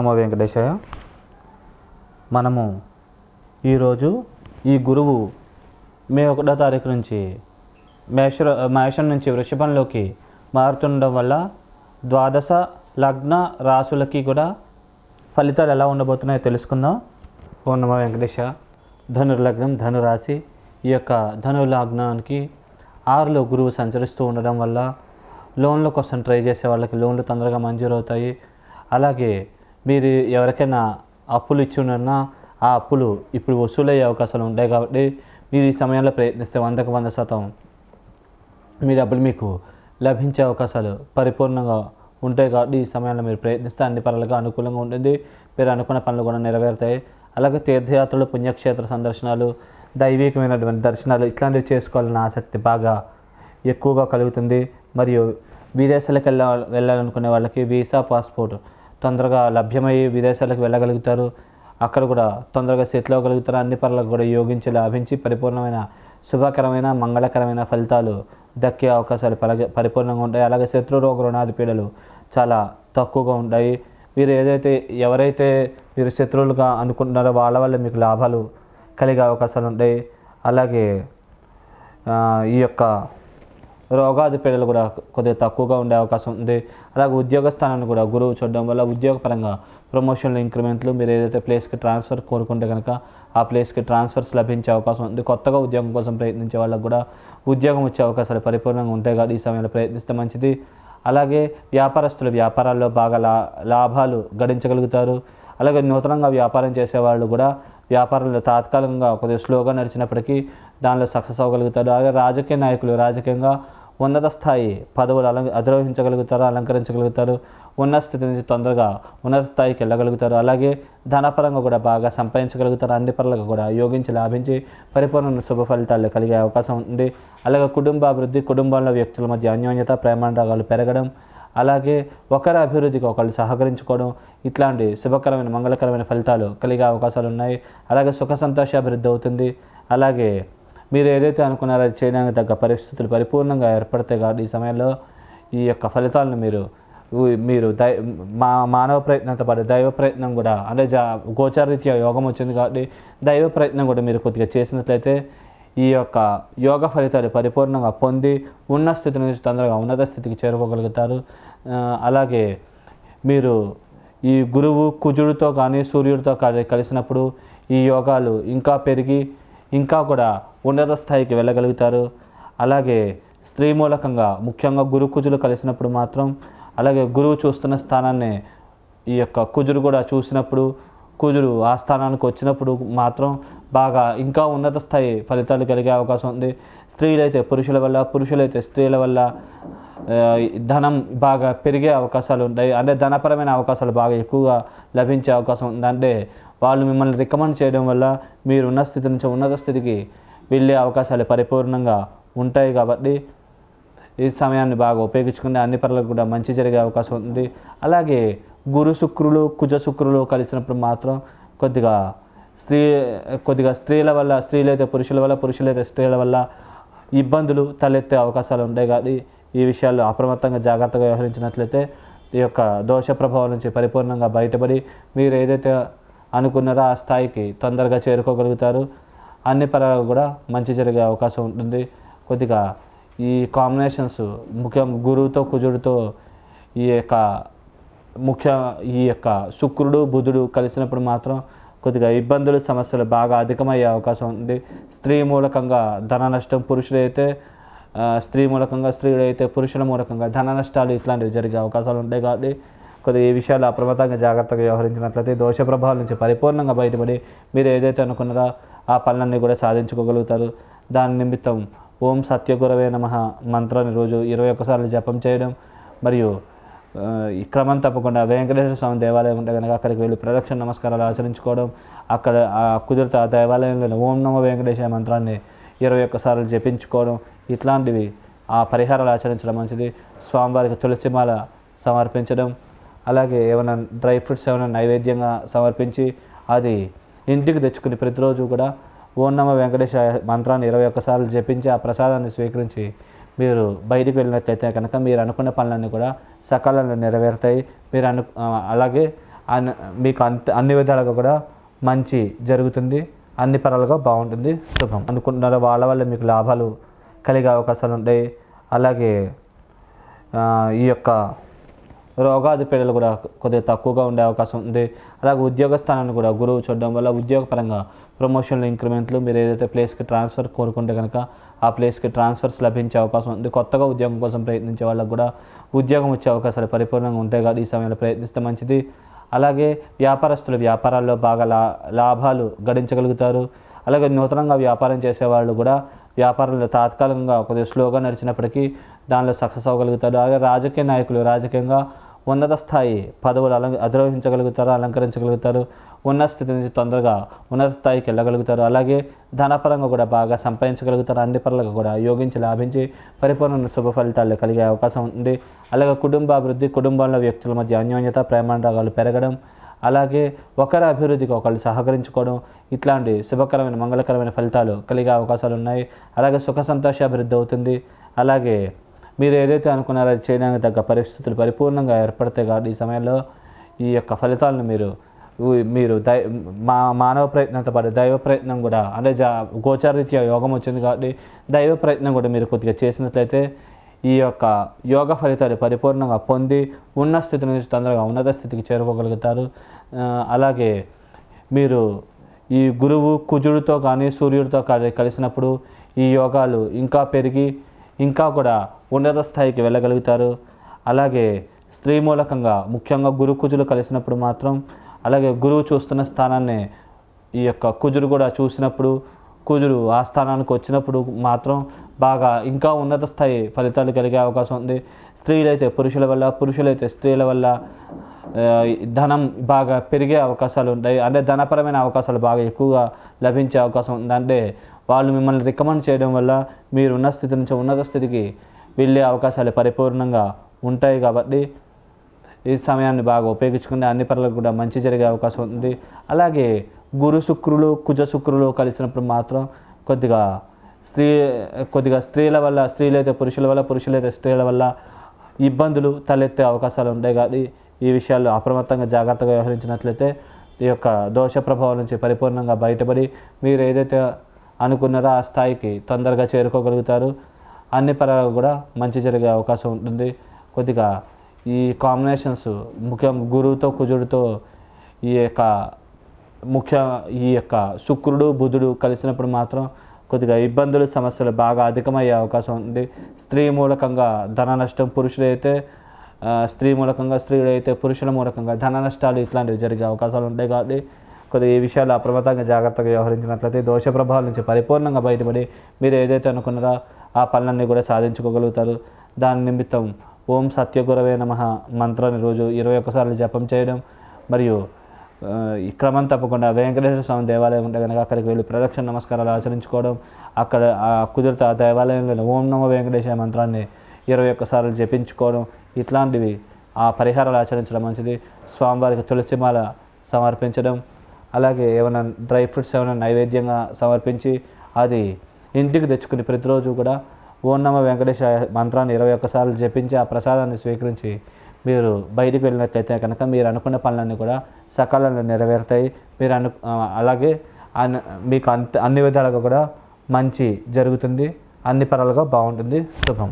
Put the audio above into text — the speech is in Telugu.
నమో వెంకటేశాయ మనము ఈరోజు ఈ గురువు మే ఒకటో తారీఖు నుంచి మేష మేషం నుంచి వృషభంలోకి మారుతుండడం వల్ల ద్వాదశ లగ్న రాసులకి కూడా ఫలితాలు ఎలా ఉండబోతున్నాయో తెలుసుకుందాం. ఓ నమ వెంకటేశ. ధనుర్లగ్నం ధనురాశి ఈ యొక్క ధను లగ్నానికి ఆరులో గురువు సంచరిస్తూ ఉండడం వల్ల లోన్ల కోసం ట్రై చేసే వాళ్ళకి లోన్లు తొందరగా మంజూరు అవుతాయి అలాగే మీరు ఎవరికైనా అప్పులు ఇచ్చి ఉన్నారన్నా ఆ అప్పులు ఇప్పుడు వసూలయ్యే అవకాశాలు ఉంటాయి కాబట్టి మీరు ఈ సమయంలో ప్రయత్నిస్తే వందకు వంద శాతం మీ డబ్బులు మీకు లభించే అవకాశాలు పరిపూర్ణంగా ఉంటాయి కాబట్టి ఈ సమయంలో మీరు ప్రయత్నిస్తే అన్ని పనులుగా అనుకూలంగా ఉంటుంది. మీరు అనుకున్న పనులు కూడా నెరవేరుతాయి. అలాగే తీర్థయాత్రలు పుణ్యక్షేత్ర సందర్శనాలు దైవికమైనటువంటి దర్శనాలు ఇట్లాంటివి చేసుకోవాలన్న ఆసక్తి బాగా ఎక్కువగా కలుగుతుంది. మరియు విదేశాలకు వెళ్ళ వెళ్ళాలనుకునే వాళ్ళకి వీసా పాస్పోర్ట్ తొందరగా లభ్యమయ్యి విదేశాలకు వెళ్ళగలుగుతారు. అక్కడ కూడా తొందరగా సెటిల్ అవ్వగలుగుతారు. అన్ని పనులకు కూడా యోగించి లాభించి పరిపూర్ణమైన శుభకరమైన మంగళకరమైన ఫలితాలు దక్కే అవకాశాలు పలగ పరిపూర్ణంగా ఉంటాయి. అలాగే శత్రు రోగ రుణాది పీడలు చాలా తక్కువగా ఉంటాయి. మీరు ఏదైతే ఎవరైతే మీరు శత్రువులుగా అనుకుంటున్నారో వాళ్ళ వల్ల మీకు లాభాలు కలిగే అవకాశాలు ఉంటాయి. అలాగే ఈ యొక్క రోగాది పీడలు కూడా కొద్దిగా తక్కువగా ఉండే అవకాశం ఉంది. అలాగే ఉద్యోగ స్థానాన్ని కూడా గురువు చూడడం వల్ల ఉద్యోగపరంగా ప్రమోషన్లు ఇంక్రిమెంట్లు మీరు ఏదైతే ప్లేస్కి ట్రాన్స్ఫర్ కోరుకుంటే కనుక ఆ ప్లేస్కి ట్రాన్స్ఫర్స్ లభించే అవకాశం ఉంది. కొత్తగా ఉద్యోగం కోసం ప్రయత్నించే వాళ్ళకు కూడా ఉద్యోగం వచ్చే అవకాశాలు పరిపూర్ణంగా ఉంటాయి కాబట్టి ఈ సమయంలో ప్రయత్నిస్తే మంచిది. అలాగే వ్యాపారస్తులు వ్యాపారాల్లో బాగా లా లాభాలు గడించగలుగుతారు. అలాగే నూతనంగా వ్యాపారం చేసేవాళ్ళు కూడా వ్యాపారంలో తాత్కాలికంగా కొద్దిగా స్లోగా నడిచినప్పటికీ దానిలో సక్సెస్ అవ్వగలుగుతారు. అలాగే రాజకీయ నాయకులు రాజకీయంగా ఉన్నత స్థాయి పదవులు అలం అధిరోహించగలుగుతారు అలంకరించగలుగుతారు. ఉన్న స్థితి నుంచి తొందరగా ఉన్నత స్థాయికి వెళ్ళగలుగుతారు. అలాగే ధనపరంగా కూడా బాగా సంపాదించగలుగుతారు. అన్ని పనులకు కూడా యోగించి లాభించి పరిపూర్ణ శుభ ఫలితాలు కలిగే అవకాశం ఉంది. అలాగే కుటుంబ అభివృద్ధి కుటుంబంలో వ్యక్తుల మధ్య అన్యోన్యత ప్రేమానురాగాలు పెరగడం అలాగే ఒకరి అభివృద్ధికి ఒకళ్ళు సహకరించుకోవడం ఇట్లాంటి శుభకరమైన మంగళకరమైన ఫలితాలు కలిగే అవకాశాలు ఉన్నాయి. అలాగే సుఖ సంతోష అభివృద్ధి అవుతుంది. అలాగే మీరు ఏదైతే అనుకున్నారో అది చేయడానికి తగ్గ పరిస్థితులు పరిపూర్ణంగా ఏర్పడతాయి కాబట్టి ఈ సమయంలో ఈ యొక్క ఫలితాలను మీరు మీరు దై మా మానవ ప్రయత్నంతో పాటు దైవ ప్రయత్నం కూడా అంటే జా గోచారరీత్యా యోగం వచ్చింది కాబట్టి దైవ ప్రయత్నం కూడా మీరు కొద్దిగా చేసినట్లయితే ఈ యొక్క యోగ ఫలితాలు పరిపూర్ణంగా పొంది ఉన్న స్థితి నుంచి తొందరగా ఉన్నత స్థితికి చేరుకోగలుగుతారు. అలాగే మీరు ఈ గురువు కుజుడితో కానీ సూర్యుడితో కానీ కలిసినప్పుడు ఈ యోగాలు ఇంకా పెరిగి ఇంకా కూడా ఉన్నత స్థాయికి వెళ్ళగలుగుతారు. అలాగే స్త్రీ మూలకంగా ముఖ్యంగా గురు కుజులు కలిసినప్పుడు మాత్రం అలాగే గురువు చూస్తున్న స్థానాన్ని ఈ యొక్క కుజుడు కూడా చూసినప్పుడు కుజుడు ఆ స్థానానికి వచ్చినప్పుడు మాత్రం బాగా ఇంకా ఉన్నత స్థాయి ఫలితాలు కలిగే అవకాశం ఉంది. స్త్రీలైతే పురుషుల వల్ల పురుషులైతే స్త్రీల వల్ల ధనం బాగా పెరిగే అవకాశాలు ఉంటాయి. అంటే ధనపరమైన అవకాశాలు బాగా ఎక్కువగా లభించే అవకాశం ఉంది అంటే వాళ్ళు మిమ్మల్ని రికమెండ్ చేయడం వల్ల మీరు ఉన్న స్థితి నుంచి ఉన్నత స్థితికి వెళ్ళే అవకాశాలు పరిపూర్ణంగా ఉంటాయి కాబట్టి ఈ సమయాన్ని బాగా ఉపయోగించుకుని అన్ని పనులకు కూడా మంచి జరిగే అవకాశం ఉంది. అలాగే గురు శుక్రులు కుజ శుక్రులు కలిసినప్పుడు మాత్రం కొద్దిగా స్త్రీ కొద్దిగా స్త్రీల వల్ల స్త్రీలైతే పురుషుల వల్ల పురుషులైతే స్త్రీల వల్ల ఇబ్బందులు తలెత్తే అవకాశాలు ఉంటాయి కాబట్టి ఈ విషయాల్లో అప్రమత్తంగా జాగ్రత్తగా వ్యవహరించినట్లయితే ఈ యొక్క దోష ప్రభావం నుంచి పరిపూర్ణంగా బయటపడి మీరు ఏదైతే అనుకున్నారో? ఆ స్థాయికి తొందరగా చేరుకోగలుగుతారు. అన్ని పరంగా కూడా మంచి జరిగే అవకాశం ఉంటుంది. కొద్దిగా ఈ కాంబినేషన్స్ ముఖ్యంగా గురువుతో కుజుడితో ఈ యొక్క ముఖ్య ఈ యొక్క శుక్రుడు బుధుడు కలిసినప్పుడు మాత్రం కొద్దిగా ఇబ్బందులు సమస్యలు బాగా అధికమయ్యే అవకాశం ఉంది. స్త్రీ మూలకంగా ధన నష్టం పురుషుడైతే స్త్రీ మూలకంగా స్త్రీడైతే పురుషుల మూలకంగా ధన నష్టాలు ఇట్లాంటివి జరిగే అవకాశాలు ఉంటాయి కాబట్టి కొద్దిగా ఈ విషయాలు అప్రమత్తంగా జాగ్రత్తగా వ్యవహరించినట్లయితే దోష ప్రభావాల నుంచి పరిపూర్ణంగా బయటపడి మీరు ఏదైతే అనుకున్నారో ఆ పనులన్నీ కూడా సాధించుకోగలుగుతారు. దాని నిమిత్తం ఓం సత్యగురవే నమ మంత్రాన్ని రోజు ఇరవై ఒక్కసార్లు జపం చేయడం మరియు ఈ క్రమం తప్పకుండా వెంకటేశ్వర స్వామి దేవాలయం ఉంటే కనుక అక్కడికి వెళ్ళి ప్రదక్షిణ నమస్కారాలు ఆచరించుకోవడం అక్కడ ఆ కుదిరితే ఆ దేవాలయంలో ఓం నమ వెంకటేశ్వర మంత్రాన్ని ఇరవై ఒక్కసార్లు జపించుకోవడం ఇట్లాంటివి ఆ పరిహారాలు ఆచరించడం మంచిది. స్వామివారికి తులసిమాల సమర్పించడం అలాగే ఏమైనా డ్రై ఫ్రూట్స్ ఏమైనా నైవేద్యంగా సమర్పించి అది ఇంటికి తెచ్చుకుని ప్రతిరోజు కూడా ఓం నమ వెంకటేశ మంత్రాన్ని ఇరవై ఒక్కసార్లు జపించి ఆ ప్రసాదాన్ని స్వీకరించి మీరు బయటికి వెళ్ళినట్లయితే కనుక మీరు అనుకున్న పనులన్నీ కూడా సకాలంలో నెరవేరుతాయి. మీరు అను అలాగే అన్- మీకు అంత అన్ని విధాలుగా కూడా మంచి జరుగుతుంది. అన్ని పరాలుగా బాగుంటుంది. శుభం. అనుకుంటున్నారో? వాళ్ళ వల్ల మీకు లాభాలు కలిగే అవకాశాలు ఉంటాయి. అలాగే ఈ యొక్క రోగాది పీడలు కూడా కొద్దిగా తక్కువగా ఉండే అవకాశం ఉంది. అలాగే ఉద్యోగ స్థానాన్ని కూడా గురువు చూడడం వల్ల ఉద్యోగపరంగా ప్రమోషన్లు ఇంక్రిమెంట్లు మీరు ఏదైతే ప్లేస్కి ట్రాన్స్ఫర్ కోరుకుంటే కనుక ఆ ప్లేస్కి ట్రాన్స్ఫర్స్ లభించే అవకాశం ఉంది. కొత్తగా ఉద్యోగం కోసం ప్రయత్నించే వాళ్ళకు కూడా ఉద్యోగం వచ్చే అవకాశాలు పరిపూర్ణంగా ఉంటాయి కాదు ఈ సమయంలో ప్రయత్నిస్తే మంచిది. అలాగే వ్యాపారస్తులు వ్యాపారాల్లో బాగా లా లాభాలు గడించగలుగుతారు. అలాగే నూతనంగా వ్యాపారం చేసేవాళ్ళు కూడా వ్యాపారంలో తాత్కాలికంగా కొద్దిగా స్లోగా నడిచినప్పటికీ దానిలో సక్సెస్ అవ్వగలుగుతారు అలాగే రాజకీయ నాయకులు రాజకీయంగా ఉన్నత స్థాయి పదవులు అలం అధిరోహించగలుగుతారు అలంకరించగలుగుతారు. ఉన్న స్థితి నుంచి తొందరగా ఉన్నత స్థాయికి వెళ్ళగలుగుతారు. అలాగే ధనపరంగా కూడా బాగా సంపాదించగలుగుతారు. అన్ని పనులకు కూడా యోగించి లాభించి పరిపూర్ణ శుభ ఫలితాలు కలిగే అవకాశం ఉంది. అలాగే కుటుంబ అభివృద్ధి కుటుంబంలో వ్యక్తుల మధ్య అన్యోన్యత ప్రేమానురాగాలు పెరగడం అలాగే ఒకరి అభివృద్ధికి ఒకళ్ళు సహకరించుకోవడం ఇట్లాంటి శుభకరమైన మంగళకరమైన ఫలితాలు కలిగే అవకాశాలు ఉన్నాయి. అలాగే సుఖ సంతోష అభివృద్ధి అవుతుంది. అలాగే మీరు ఏదైతే అనుకున్నారో అది చేయడానికి తగ్గ పరిస్థితులు పరిపూర్ణంగా ఏర్పడతాయి కాబట్టి ఈ సమయంలో ఈ యొక్క ఫలితాలను మీరు మీరు దై మా మానవ ప్రయత్నంతో పాటు దైవ ప్రయత్నం కూడా అంటే జా గోచారరీత్యా యోగం వచ్చింది కాబట్టి దైవ ప్రయత్నం కూడా మీరు కొద్దిగా చేసినట్లయితే ఈ యొక్క యోగ ఫలితాలు పరిపూర్ణంగా పొంది ఉన్న స్థితి నుంచి తొందరగా ఉన్నత స్థితికి చేరుకోగలుగుతారు. అలాగే మీరు ఈ గురువు కుజుడితో కానీ సూర్యుడితో కానీ కలిసినప్పుడు ఈ యోగాలు ఇంకా పెరిగి ఇంకా కూడా ఉన్నత స్థాయికి వెళ్ళగలుగుతారు. అలాగే స్త్రీ మూలకంగా ముఖ్యంగా గురు కుజులు కలిసినప్పుడు మాత్రం అలాగే గురువు చూస్తున్న స్థానాన్ని ఈ యొక్క కుజుడు కూడా చూసినప్పుడు కుజుడు ఆ స్థానానికి వచ్చినప్పుడు మాత్రం బాగా ఇంకా ఉన్నత స్థాయి ఫలితాలు కలిగే అవకాశం ఉంది. స్త్రీలైతే పురుషుల వల్ల పురుషులైతే స్త్రీల వల్ల ధనం బాగా పెరిగే అవకాశాలు ఉంటాయి. అంటే ధనపరమైన అవకాశాలు బాగా ఎక్కువగా లభించే అవకాశం ఉంది అంటే వాళ్ళు మిమ్మల్ని రికమెండ్ చేయడం వల్ల మీరు ఉన్న స్థితి నుంచి ఉన్నత స్థితికి వెళ్ళే అవకాశాలు పరిపూర్ణంగా ఉంటాయి కాబట్టి ఈ సమయాన్ని బాగా ఉపయోగించుకుని అన్ని పనులకు కూడా మంచి జరిగే అవకాశం ఉంది. అలాగే గురు శుక్రులు కుజ శుక్రులు కలిసినప్పుడు మాత్రం కొద్దిగా స్త్రీ కొద్దిగా స్త్రీల వల్ల స్త్రీలైతే పురుషుల వల్ల పురుషులైతే స్త్రీల వల్ల ఇబ్బందులు తలెత్తే అవకాశాలు ఉంటాయి కాబట్టి ఈ విషయాల్లో అప్రమత్తంగా జాగ్రత్తగా వ్యవహరించినట్లయితే ఈ యొక్క దోష ప్రభావం నుంచి పరిపూర్ణంగా బయటపడి మీరు ఏదైతే అనుకున్నారో ఆ స్థాయికి తొందరగా చేరుకోగలుగుతారు. అన్ని పరంగా కూడా మంచి జరిగే అవకాశం ఉంటుంది. కొద్దిగా ఈ కాంబినేషన్స్ ముఖ్యంగా గురువుతో కుజుడితో ఈ యొక్క ముఖ్య ఈ యొక్క శుక్రుడు బుధుడు కలిసినప్పుడు మాత్రం కొద్దిగా ఇబ్బందులు సమస్యలు బాగా అధికమయ్యే అవకాశం ఉంది. స్త్రీ మూలకంగా ధన నష్టం పురుషుడైతే స్త్రీ మూలకంగా స్త్రీడైతే పురుషుల మూలకంగా ధన నష్టాలు ఇట్లాంటివి జరిగే అవకాశాలు ఉంటాయి కాబట్టి కొద్దిగా ఈ విషయాలు అప్రమత్తంగా జాగ్రత్తగా వ్యవహరించినట్లయితే దోష ప్రభావాల నుంచి పరిపూర్ణంగా బయటపడి మీరు ఏదైతే అనుకున్నారో ఆ పనులన్నీ కూడా సాధించుకోగలుగుతారు. దాని నిమిత్తం ఓం సత్యగురవే నమ మంత్రాన్ని రోజు ఇరవై ఒక్కసార్లు జపం చేయడం మరియు ఈ క్రమం తప్పకుండా వెంకటేశ్వర స్వామి దేవాలయం ఉంటే కనుక అక్కడికి వెళ్ళి ప్రదక్షిణ నమస్కారాలు ఆచరించుకోవడం అక్కడ ఆ కుదిరితే ఆ దేవాలయంలో ఓం నమ వెంకటేశ్వర మంత్రాన్ని ఇరవై ఒక్కసార్లు జపించుకోవడం ఇట్లాంటివి ఆ పరిహారాలు ఆచరించడం మంచిది. స్వామివారికి తులసిమాల సమర్పించడం అలాగే ఏమైనా డ్రై ఫ్రూట్స్ ఏమైనా నైవేద్యంగా సమర్పించి అది ఇంటికి తెచ్చుకుని ప్రతిరోజు కూడా ఓం నమ వెంకటేశ మంత్రాన్ని ఇరవై ఒక్కసార్లు జపించి ఆ ప్రసాదాన్ని స్వీకరించి మీరు బయటికి వెళ్ళినట్లయితే కనుక మీరు అనుకున్న పనులన్నీ కూడా సకాలంలో నెరవేరుతాయి. మీరు అను అలాగే అన్- మీకు అంత అన్ని విధాలుగా కూడా మంచి జరుగుతుంది. అన్ని పరాలుగా బాగుంటుంది. శుభం.